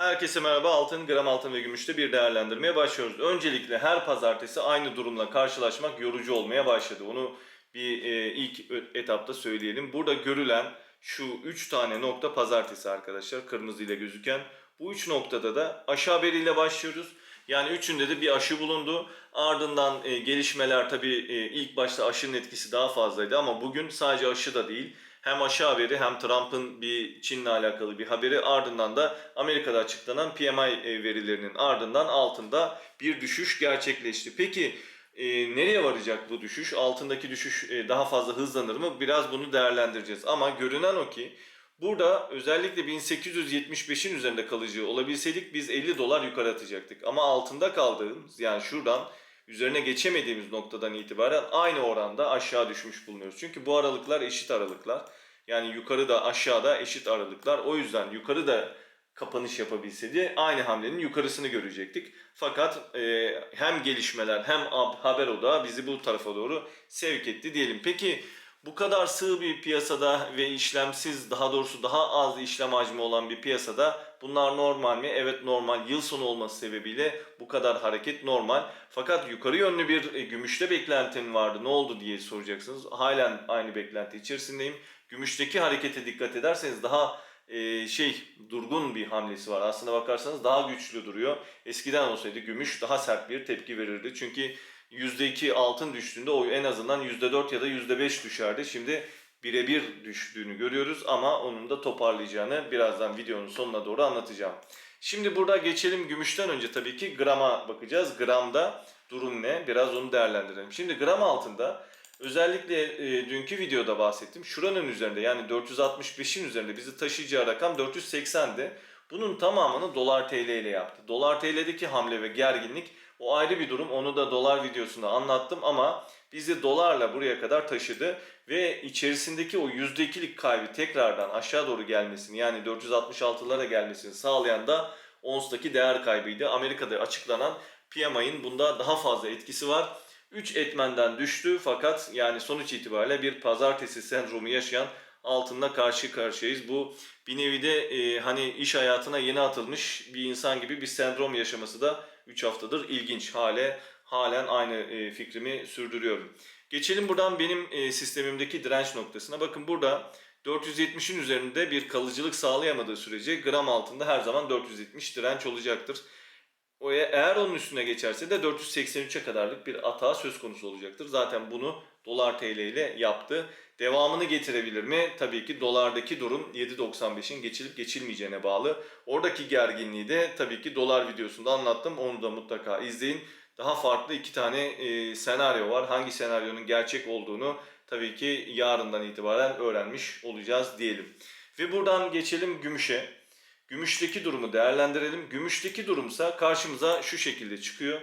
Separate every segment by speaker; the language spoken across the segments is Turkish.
Speaker 1: Herkese merhaba. Altın, gram altın ve gümüşte bir değerlendirmeye başlıyoruz. Öncelikle her pazartesi aynı durumla karşılaşmak yorucu olmaya başladı. Onu bir e, ilk etapta söyleyelim. Burada görülen şu 3 tane nokta pazartesi arkadaşlar. Kırmızı ile gözüken. Bu 3 noktada da aşağı haberiyle başlıyoruz. Yani üçünde de bir aşı bulundu. Ardından e, gelişmeler tabii e, ilk başta aşının etkisi daha fazlaydı ama bugün sadece aşı da değil. Hem aşı haberi hem Trump'ın bir Çin'le alakalı bir haberi ardından da Amerika'da açıklanan PMI verilerinin ardından altında bir düşüş gerçekleşti. Peki e, nereye varacak bu düşüş? Altındaki düşüş e, daha fazla hızlanır mı? Biraz bunu değerlendireceğiz. Ama görünen o ki burada özellikle 1875'in üzerinde kalıcı olabilseydik biz 50 dolar yukarı atacaktık. Ama altında kaldığımız yani şuradan üzerine geçemediğimiz noktadan itibaren aynı oranda aşağı düşmüş bulunuyoruz. Çünkü bu aralıklar eşit aralıklar. Yani yukarıda aşağıda eşit aralıklar. O yüzden yukarıda kapanış yapabilseydi aynı hamlenin yukarısını görecektik. Fakat e, hem gelişmeler hem ab- haber odağı bizi bu tarafa doğru sevk etti diyelim. Peki bu kadar sığ bir piyasada ve işlemsiz daha doğrusu daha az işlem hacmi olan bir piyasada bunlar normal mi? Evet normal. Yıl sonu olması sebebiyle bu kadar hareket normal. Fakat yukarı yönlü bir e, gümüşte beklentin vardı. Ne oldu diye soracaksınız. Halen aynı beklenti içerisindeyim. Gümüşteki harekete dikkat ederseniz daha e, şey durgun bir hamlesi var. Aslına bakarsanız daha güçlü duruyor. Eskiden olsaydı gümüş daha sert bir tepki verirdi. Çünkü %2 altın düştüğünde o en azından %4 ya da %5 düşerdi. Şimdi birebir düştüğünü görüyoruz ama onun da toparlayacağını birazdan videonun sonuna doğru anlatacağım. Şimdi burada geçelim gümüşten önce tabii ki grama bakacağız. Gramda durum ne? Biraz onu değerlendirelim. Şimdi gram altında özellikle e, dünkü videoda bahsettim. Şuranın üzerinde yani 465'in üzerinde bizi taşıyacağı rakam 480'di. Bunun tamamını dolar TL ile yaptı. Dolar TL'deki hamle ve gerginlik o ayrı bir durum. Onu da dolar videosunda anlattım ama bizi dolarla buraya kadar taşıdı ve içerisindeki o %2'lik kaybı tekrardan aşağı doğru gelmesini yani 466'lara gelmesini sağlayan da onstaki değer kaybıydı. Amerika'da açıklanan PMI'nin bunda daha fazla etkisi var. 3 etmenden düştü fakat yani sonuç itibariyle bir pazartesi sendromu yaşayan altınla karşı karşıyayız. Bu bir nevi de e, hani iş hayatına yeni atılmış bir insan gibi bir sendrom yaşaması da 3 haftadır ilginç. Hale halen aynı e, fikrimi sürdürüyorum. Geçelim buradan benim e, sistemimdeki direnç noktasına. Bakın burada 470'in üzerinde bir kalıcılık sağlayamadığı sürece gram altında her zaman 470 direnç olacaktır. O e- eğer onun üstüne geçerse de 483'e kadarlık bir hata söz konusu olacaktır. Zaten bunu dolar TL ile yaptı. Devamını getirebilir mi? Tabii ki dolardaki durum 7.95'in geçilip geçilmeyeceğine bağlı. Oradaki gerginliği de tabii ki dolar videosunda anlattım. Onu da mutlaka izleyin. Daha farklı iki tane e, senaryo var. Hangi senaryonun gerçek olduğunu tabii ki yarından itibaren öğrenmiş olacağız diyelim. Ve buradan geçelim gümüşe. Gümüşteki durumu değerlendirelim. Gümüşteki durumsa karşımıza şu şekilde çıkıyor.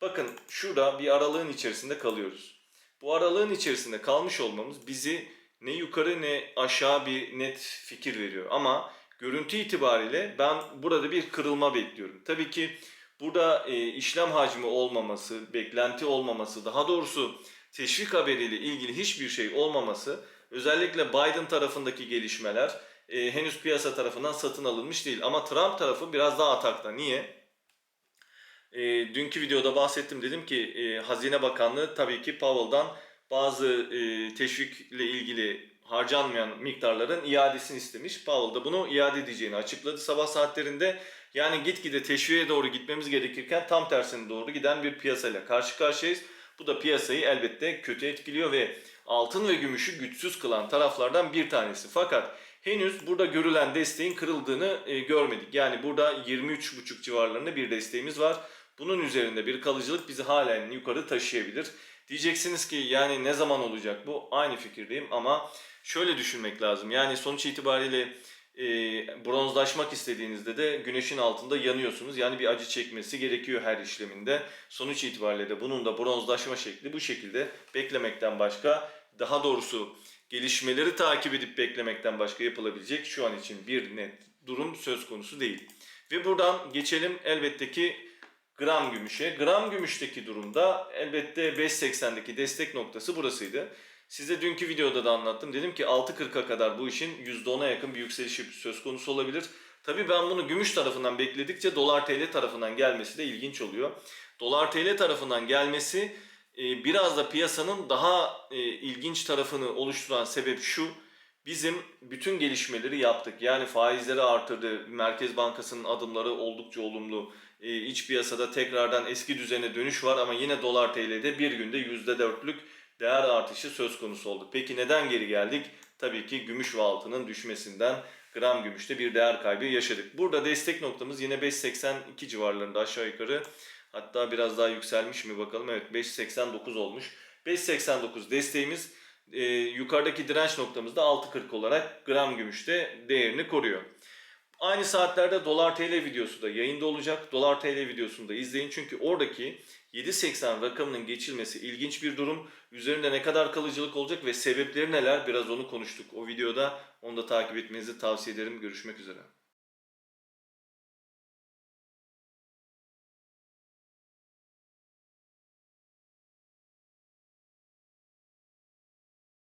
Speaker 1: Bakın şurada bir aralığın içerisinde kalıyoruz. Bu aralığın içerisinde kalmış olmamız bizi ne yukarı ne aşağı bir net fikir veriyor. Ama görüntü itibariyle ben burada bir kırılma bekliyorum. Tabii ki burada e, işlem hacmi olmaması, beklenti olmaması, daha doğrusu teşvik haberiyle ilgili hiçbir şey olmaması, özellikle Biden tarafındaki gelişmeler e, henüz piyasa tarafından satın alınmış değil. Ama Trump tarafı biraz daha atakta. Niye? E, dünkü videoda bahsettim dedim ki e, Hazine Bakanlığı tabii ki Powell'dan bazı e, teşvikle ilgili harcanmayan miktarların iadesini istemiş. Powell da bunu iade edeceğini açıkladı sabah saatlerinde. Yani gitgide teşviğe doğru gitmemiz gerekirken tam tersine doğru giden bir piyasayla karşı karşıyayız. Bu da piyasayı elbette kötü etkiliyor ve altın ve gümüşü güçsüz kılan taraflardan bir tanesi. Fakat henüz burada görülen desteğin kırıldığını e, görmedik. Yani burada 23,5 civarlarında bir desteğimiz var. Bunun üzerinde bir kalıcılık bizi halen yukarı taşıyabilir. Diyeceksiniz ki yani ne zaman olacak bu? Aynı fikirdeyim ama şöyle düşünmek lazım. Yani sonuç itibariyle e, bronzlaşmak istediğinizde de güneşin altında yanıyorsunuz. Yani bir acı çekmesi gerekiyor her işleminde. Sonuç itibariyle de bunun da bronzlaşma şekli bu şekilde beklemekten başka daha doğrusu gelişmeleri takip edip beklemekten başka yapılabilecek şu an için bir net durum söz konusu değil. Ve buradan geçelim elbette ki gram gümüşe. Gram gümüşteki durumda elbette 5.80'deki destek noktası burasıydı. Size dünkü videoda da anlattım. Dedim ki 6.40'a kadar bu işin %10'a yakın bir yükselişi söz konusu olabilir. Tabii ben bunu gümüş tarafından bekledikçe dolar TL tarafından gelmesi de ilginç oluyor. Dolar TL tarafından gelmesi e, biraz da piyasanın daha e, ilginç tarafını oluşturan sebep şu. Bizim bütün gelişmeleri yaptık. Yani faizleri artırdı. Merkez Bankası'nın adımları oldukça olumlu. E, iç piyasada tekrardan eski düzene dönüş var ama yine dolar TL'de bir günde %4'lük değer artışı söz konusu oldu. Peki neden geri geldik? Tabii ki gümüş ve altının düşmesinden gram gümüşte bir değer kaybı yaşadık. Burada destek noktamız yine 5.82 civarlarında aşağı yukarı. Hatta biraz daha yükselmiş mi bakalım. Evet 5.89 olmuş. 5.89 desteğimiz e, yukarıdaki direnç noktamızda 6.40 olarak gram gümüşte değerini koruyor. Aynı saatlerde dolar TL videosu da yayında olacak. Dolar TL videosunu da izleyin çünkü oradaki 7.80 rakamının geçilmesi ilginç bir durum. Üzerinde ne kadar kalıcılık olacak ve sebepleri neler biraz onu konuştuk o videoda. Onu da takip etmenizi tavsiye ederim. Görüşmek üzere.